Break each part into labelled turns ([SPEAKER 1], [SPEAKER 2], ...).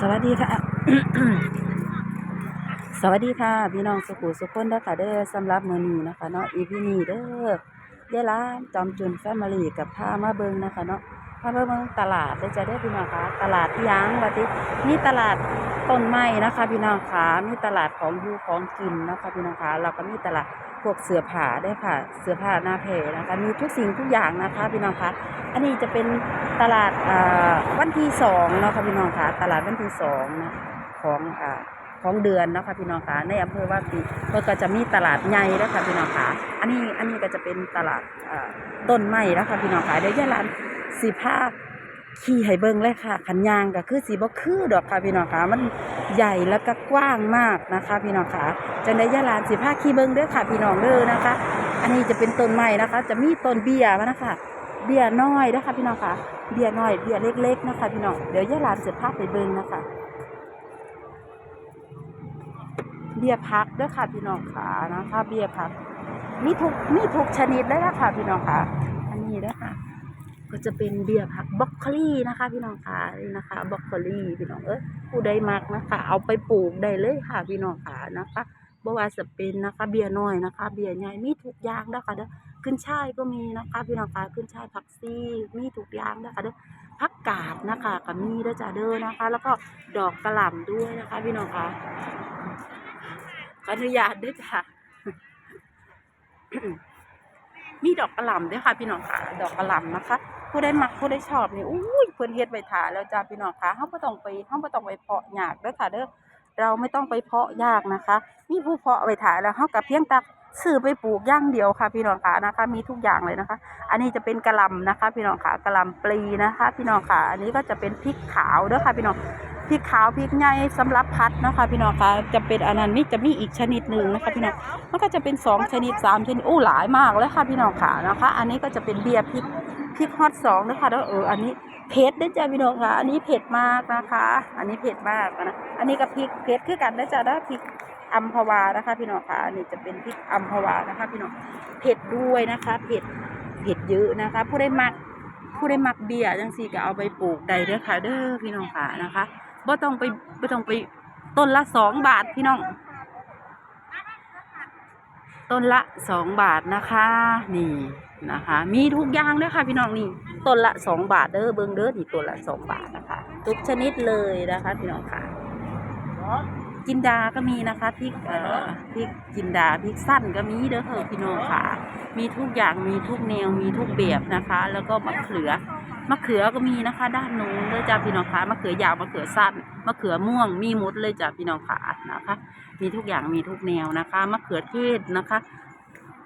[SPEAKER 1] สวัสดีค่ะ สวัสดีค่ะ พี่น้องสุขุสุขคนเด้อค่ะเด้อสำหรับมือนี้นะคะเนาะอีพีนี้เด้อเด้ร้านจอมจุนแฟมิลี่กับพามาเบิงนะคะเนาะพามาเบิงตลาดเด้จะเด้พี่น้องคะตลาดยางว่าติมีตลาดต้นไม้นะคะ พี่น้องคะมีตลาดของอยู่ของกินนะคะพี่น้องคะแล้วก็มีตลาด พวกเสื้อผ้าได้ค่ะ เสื้อผ้าหน้าเพนะคะ มีทุกสิ่งทุกอย่างนะคะพี่น้องคะอันนี้จะเป็นตลาดวันที่สองเนาะค่ะพี่น้องคะตลาดวันที่สองนะของอของเดือนเนาะคะพี่น้องคะในอำเภอว่าปีเพื่อก็จะมีตลาดใหญ่แล้วค่ะพี่น้องคะอันนี้อันนี้ก็จะเป็นตลาดต้นไม้แล้วค่ะพี่น้องคะเดี๋ยวยายหลานสีผ้า ขี่ให้เบิ่งเลยค่ะขันยางก็คือสีบ่คือดอกค่ะพี่น้องคะมันใหญ่แล้วก็กว้างมากนะคะ พี่น้องคะจังได้ยาลานสีผ้าขี่เบิ่งเด้อค่ะ พี่น้องเด้อนะคะ อันนี้จะเป็นต้นไม้นะคะ จะมีต้นเบียมานะคะเบี้ยน้อยนะคะพี่น้องคะเบี้ยน้อยเบี้ยเล็ก ๆ นะคะ พี่น้องเดี๋ยวยาลานจะพาไปเบิ่งนะคะเบียร์พักด้วยค่ะพี่น้องขานะคะ เบียร์พักมีทุกมีทุกชนิดเลยนะคะพี่น้องค่ะ ก็จะเป็นเบียร์พักบล็อกโคลี่นะคะ พี่น้องค่ะนี่นะคะบล็อกโคลี่พี่น้องเอ้ยผู้ใดมักนะคะ เอาไปปลูกได้เลยค่ะ พี่น้องค่ะนะคะบว่าจะเป็นนะคะ เบียร์น้อยนะคะ เบียร์ใหญ่มีทุกอย่างนะคะเด้อขึ้นช่ายก็มีนะคะ พี่น้องค่ะขึ้นช่ายผักซี่มีทุกอย่างนะคะเด้อผักกาดนะคะก็มีเด้อจ้าเด้อนะคะ แล้วก็ดอกกระหล่ำด้วยนะคะ พี่น้องค่ะขออนุญาตด้วยจ้ะมีดอกกระหล่ำด้วยค่ะ พี่น้องค่ะ ดอกกระหล่ำนะคะ ผู้ได้มักผู้ได้ชอบนี่อุ้ยเพิ่นเฮ็ดไว้ถ่าแล้วจ้าพี่น้องคะเฮาบ่ต้องไปเฮาบ่ต้องไปเพาะยากเด้อค่ะเด้อเราไม่ต้องไปเพาะยากนะคะมีผู้เพาะไว้ถ่าแล้วเฮาก็เพียงแต่ซื้อไปปลูกย่างเดียวค่ะ พี่น้องค่ะนะคะ มีทุกอย่างเลยนะคะ อันนี้จะเป็นกระลำนะคะ พี่น้องค่ะกระลำปลีนะคะ พี่น้องค่ะ อันนี้ก็จะเป็นพริกขาวเด้อค่ะ พี่น้องพริกขาวพริกใหญ่สำหรับพัดนะคะ พี่น้องคะจะเป็นอันนั้นมีจะมีอีกชนิดหนึ่งนะคะ พี่น้องมันก็จะเป็นสองชนิดสามชนิดอู้หลายมากเลยค่ะพี่น้องค่ะนะคะ อันนี้ก็จะเป็นเบียร์พริก พริกฮอตสองนะคะแล้วเอออันนี้เผ็ดด้วยจ้ะพี่น้องค่ะ อันนี้เผ็ดมากนะคะ อันนี้เผ็ดมากนะ อันนี้ก็พริกเผ็ดคือกันนะจ๊ะนะพริกอัมพวานะคะ พี่น้องค่ะ อันนี้จะเป็นพริกอัมพวานะคะ พี่น้อง เผ็ดด้วยนะคะ เผ็ด เผ็ดเยอะนะคะ ผู้ได้มัก ผู้ได้มักเบียร์จังสี่ก็เอาไปปลูกได้เด้อค่ะ เด้อพี่น้องค่ะนะคะบ่ต้องไปบ่ต้องไปต้นละสองบาทพี่น้อง ต้นละสองบาทนะคะนี่นะคะ มีทุกอย่างเลยค่ะพี่น้องนี่ต้นละสองบาทเด้อเบิ้งเด้อนี่ต้นละสองบาทนะคะ ทุกชนิดเลยนะคะพี่น้องค่ะจินดาก็มีนะคะพริกเอ่อพริกจินดาพริกสั้นก็มีเด้อเถอะพี่น้องค่ะ มีทุกอย่างมีทุกแนวมีทุกแบบนะคะ แล้วก็มะเขือ มะเขือก็มีนะคะ ด้านนู้นเลยจ้าพี่น้องค่ะมะเขือยาวมะเขือสั้นมะเขือม่วงมีหมดเลยจ้าพี่น้องค่ะนะคะ มีทุกอย่างมีทุกแนวนะคะมะเขือเทศนะคะ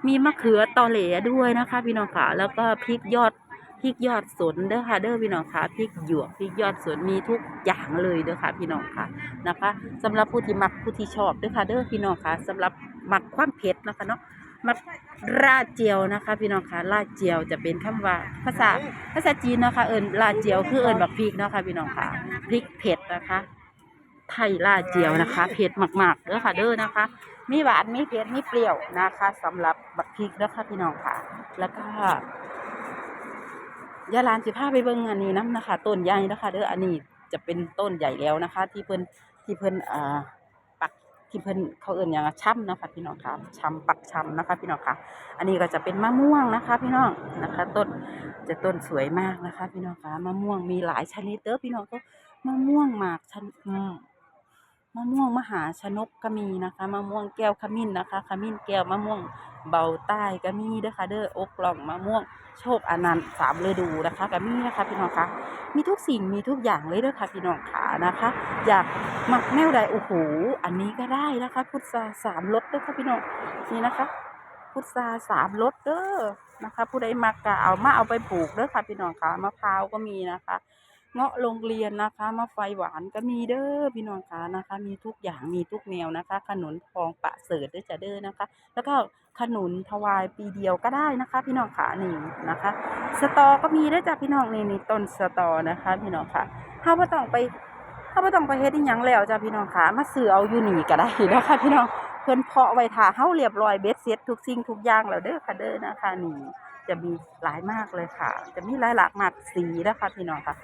[SPEAKER 1] มีมะเขือตอเหลด้วยนะคะ พี่น้องค่ะแล้วก็พริกยอดพริกยอดสนเด้อค่ะเด้อพี่น้องค่ะพริกหยวกพริกยอดสนมีทุกอย่างเลยเด้อค่ะ พี่น้องค่ะนะคะสำหรับผู้ที่มักผู้ที่ชอบเด้อค่ะเด้อพี่น้องค่ะสำหรับมักความเผ็ดนะคะเนาะ มักราดเจียวนะคะ พี่น้องค่ะราดเจียวจะเป็นคำว่าภาษาภาษาจีนนะคะเอิญราดเจียวคือเอิญบักพริกเนาะค่ะพี่น้องค่ะพริกเผ็ดนะคะ ไทยราดเจียวนะคะเผ็ดมากๆเด้อค่ะเด้อนะคะ มีหวานมีเผ็ดมีเปรี้ยวนะคะสำหรับบักพริกนะคะพี่น้องค่ะ แล้วก็ยาลานสิพาไปเบิ่งอันนี้น้ำนะคะ ต้นใหญ่นะคะเด้ออันนี้จะเป็นต้นใหญ่แล้วนะคะ ที่เพิ่นที่เพิ่นอ่า ที่เพิ่นเขาเอื่นอย่างช่ำนะคะพี่น้องค่ะช่ำปักช่ำนะคะพี่น้องค่ะ อันนี้ก็จะเป็นมะม่วงนะคะ พี่น้องนะคะต้นจะต้นสวยมากนะคะ พี่น้องค่ะมะม่วงมีหลายชนิดเด้อพี่น้องก็มะม่วงหมากชนอืมมะม่วงมหาชนกก็มีนะคะมะม่วงแก้วขมิ้นนะคะขมิ้นแก้วมะม่วง เบาใต้ก็มีเด้อค่ะเด้ออกล่องมะม่วง โชคอนันต์สามฤดูนะคะก็มีนะคะพี่น้องคะมีทุกสิ่งมีทุกอย่างเลยเด้อค่ะพี่น้องขานะคะ อยากหมักแนวใดโอ้โหอันนี้ก็ได้นะคะพุทราสามรสเด้อค่ะพี่น้องนี่นะคะ พุทราสามรสเด้อนะคะ ผู้ใดมักก็เอามาเอาไปปลูกเด้อค่ะพี่น้องคะมะพร้าวก็มีนะคะ เงาะโรงเรียนนะคะมะไฟหวานก็มีเด้อพี่น้องคะนะคะ มีทุกอย่างมีทุกแนวนะคะ ขนุนทองปะเสริฐเด้อจะเด้อนะคะ แล้วก็ขนุนถวายปีเดียวก็ได้นะคะ พี่น้องค่ะนี่นะคะ สตอก็มีเด้อจ้ะพี่น้องนี่นี่ต้นสตอนะคะ พี่น้องค่ะถ้าว่าต้องไปถ้าว่าต้องไปเฮ็ดอีหยังแล้วจ้ะพี่น้องค่ะมาซื้อเอาอยู่นี่ก็ได้นะคะพี่น้องเพิ่นเพาะไว้ท่าเฮาเรียบร้อยเบ็ดเสร็จทุกสิ่งทุกอย่างแล้วเด้อค่ะเด้อนะคะนี่จะมีหลายมากเลยค่ะ จะมีหลายหลากมากสีนะคะพี่น้องค่ะ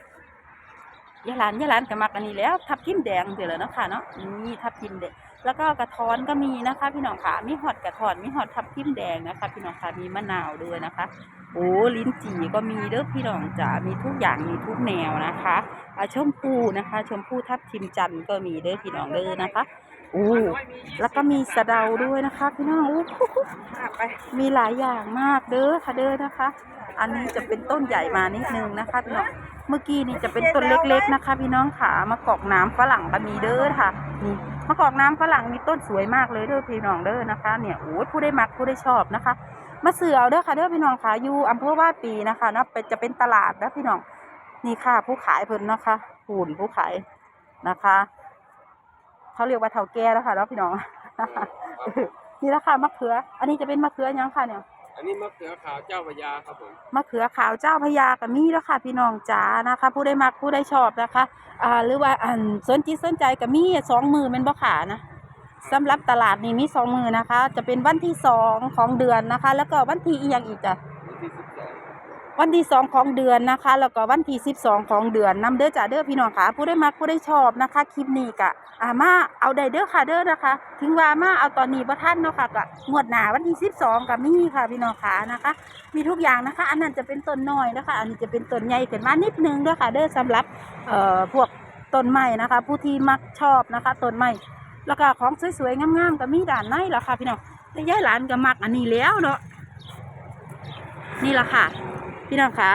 [SPEAKER 1] ยาหลานยาหลานก็มักอันนี้แล้ว ทับทิมแดงเดี๋ยวแล้วเนาะค่ะเนาะนี่ทับทิมแดงแล้วก็กระท้อนก็มีนะคะ พี่น้องค่ะมีฮอดกระท้อนมีฮอดทับทิมแดงนะคะ พี่น้องค่ะมีมะนาวด้วยนะคะ โอ้ลิ้นจี่ก็มีเด้อพี่น้องจ๋ามีทุกอย่างมีทุกแนวนะคะอาชมพูนะคะ ชมพูทับทิมจันทร์ก็มีเด้อพี่น้องเด้อนะคะโอ้แล้วก็มีสะเดาด้วยนะคะ พี่น้องโอ้โหมีหลายอย่างมากเด้อค่ะเด้อนะคะ อันนี้จะเป็นต้นใหญ่มานิดนึงนะคะพี่น้อง เมื่อกี้นี่จะเป็นต้นเล็กๆนะคะ พี่น้องค่ะมะกอกน้ำฝรั่งก็มีเด้อค่ะนี่มะกอกน้ำฝรั่งมีต้นสวยมากเลยเด้อพี่น้องเด้อนะคะ เนี่ยโอ้ยผู้ได้มักผู้ได้ชอบนะคะมาเสือเอาเด้อค่ะเด้อพี่น้องค่ะอยู่อำเภอว่าปีนะคะเนาะเป็นจะเป็นตลาดนะพี่น้องนี่ค่ะ ผู้ขายเพิ่นนะคะหุ่นผู้ขายนะคะเขาเรียกว่าเถาแก่แล้วค่ะเนาะพี่น้องนี่ละค่ะมะเขือ อันนี้จะเป็นมะเขือยังค่ะเนี่ย
[SPEAKER 2] อันนี้มะเขือขาวเจ้าพระยาครับผม
[SPEAKER 1] มะเขือขาวเจ้าพระยากับมีแล้วค่ะ พี่น้องจ๋านะคะ ผู้ได้มักผู้ได้ชอบนะคะอ่าหรือว่าอันสนจิตสนใจกับมีสองมือเป็นบ่ขานะสำหรับตลาดนี้มีสองมือนะคะ จะเป็นวันที่สองของเดือนนะคะ แล้วก็วันที่อีกอย่างอีกจ้ะ
[SPEAKER 2] วันที่สอง
[SPEAKER 1] ของเดือนนะคะ แล้วก็วันที่สิบสองของเดือนนำเด้อจ้าเด้อพี่น้องค่ะ ผู้ได้มักผู้ได้ชอบนะคะคลิปนี้กะอ่ามาเอาได้เด้อค่ะเด้อนะคะ ถึงว่ามาเอาตอนนี้บ่ท่านเนาะค่ะกะงวดหนาวันที่สิบสองกับมีค่ะพี่น้องค่ะนะคะ มีทุกอย่างนะคะ อันนั้นจะเป็นต้นน้อยนะคะ อันนี้จะเป็นต้นใหญ่ขึ้นมานิดนึงเด้อค่ะ เด้อสำหรับเอ่อพวกต้นไม้นะคะ ผู้ที่มักชอบนะคะต้นไม้แล้วก็ของสวยๆงามๆก็มีด่านในแหละค่ะพี่น้องแต่ยายหลานก็มักอันนี้แล้วเนาะนี่ละค่ะ พี่น้องคะ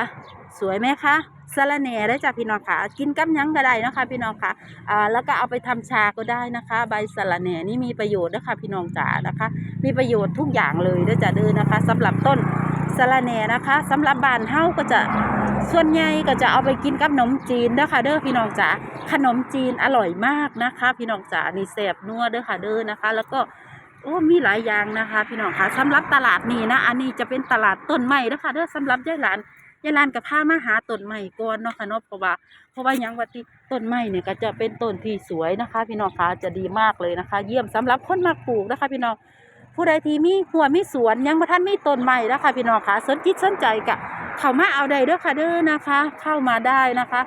[SPEAKER 1] สวยไหมคะสะระแหน่ได้จากพี่น้องค่ะ กินกับหยังก็ได้นะคะ พี่น้องค่ะอ่าแล้วก็เอาไปทำชาก็ได้นะคะ ใบสะระแหน่นี่มีประโยชน์นะคะพี่น้องจ๋านะคะ มีประโยชน์ทุกอย่างเลยเด้จ้ะเด้อนะคะสำหรับต้นสะระแหน่นะคะสำหรับบ้านเฮาก็จะส่วนใหญ่ก็จะเอาไปกินกับขนมจีนเด้อค่ะเด้อพี่น้องจ๋าขนมจีนอร่อยมากนะคะ พี่น้องจ๋านี่แซ่บนัวเด้อค่ะเด้อนะคะ แล้วก็ โอ้มีหลายอย่างนะคะ พี่น้องคะสำหรับตลาดนี้นะ อันนี้จะเป็นตลาดต้นไม้นะคะเด้อสำหรับยายหลานยายหลานกับพามาหาต้นไม้ก่อนเนาะค่ะเนาะเพราะว่าเพราะว่ายังว่าที่ต้นไม้เนี่ยก็จะเป็นต้นที่สวยนะคะ พี่น้องคะจะดีมากเลยนะคะ เยี่ยมสำหรับคนมักปลูกนะคะ พี่น้องผู้ใดที่มีหัวมีสวนยังบ่ทันมีต้นไม้นะคะพี่น้องคะสนจิตสนใจกะเข้ามาเอาได้เด้อค่ะเด้อนะคะ เข้ามาได้นะคะ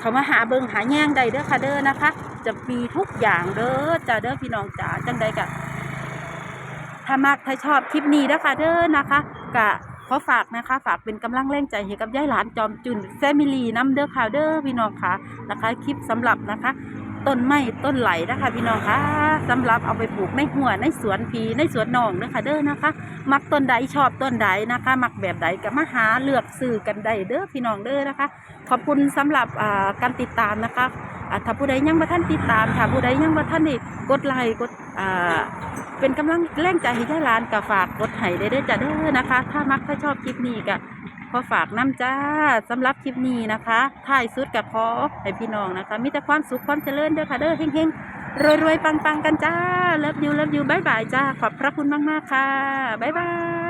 [SPEAKER 1] เข้ามาหาเบิงหาแย่งใดเด้อค่ะเด้อนะคะ จะมีทุกอย่างเด้อจ้าเด้อพี่น้องจ๋าจังใดกะถ้ามากถ้าชอบคลิปนี้นะคะเด้อนะคะกะขอฝากนะคะ ฝากเป็นกำลังแรงใจให้กับยายหลานจอมจุนแฟมิลีน้ำเด้อค่ะเด้อพี่น้องค่ะนะคะ คลิปสำหรับนะคะ ต้นไม้ต้นไหลนะคะพี่น้องคะสำหรับเอาไปปลูกในหัวในสวนพีในสวนหนองเด้อค่ะเด้อนะคะ มักต้นใดชอบต้นใดนะคะ มักแบบใดก็มาหาเลือกซื้อกันได้เด้อพี่น้องเด้อนะคะ ขอบคุณสำหรับการติดตามนะคะอ่าถ้าผู้ใดยังบ่ท่านติดตามถ้าผู้ใดยังบ่ท่านได้กดไลค์กดเป็นกำลังแรงใจให้ยายลานก็ฝากกดไห้ได้ด้อจ้ะเด้อนะคะ ถ้ามักถ้าชอบคลิปนี้ก็ อฝากน้ำจ้าสำหรับคลิปนี้นะคะท้ายสุดกับขอให้พี่น้องนะคะ มีแต่ความสุขความเจริญเด้อค่ะเด้อเฮงๆรวยๆปังๆกันจ้าเลิฟยูเลิฟยูบายบายจ้าขอบพระคุณมากๆค่ะบายบาย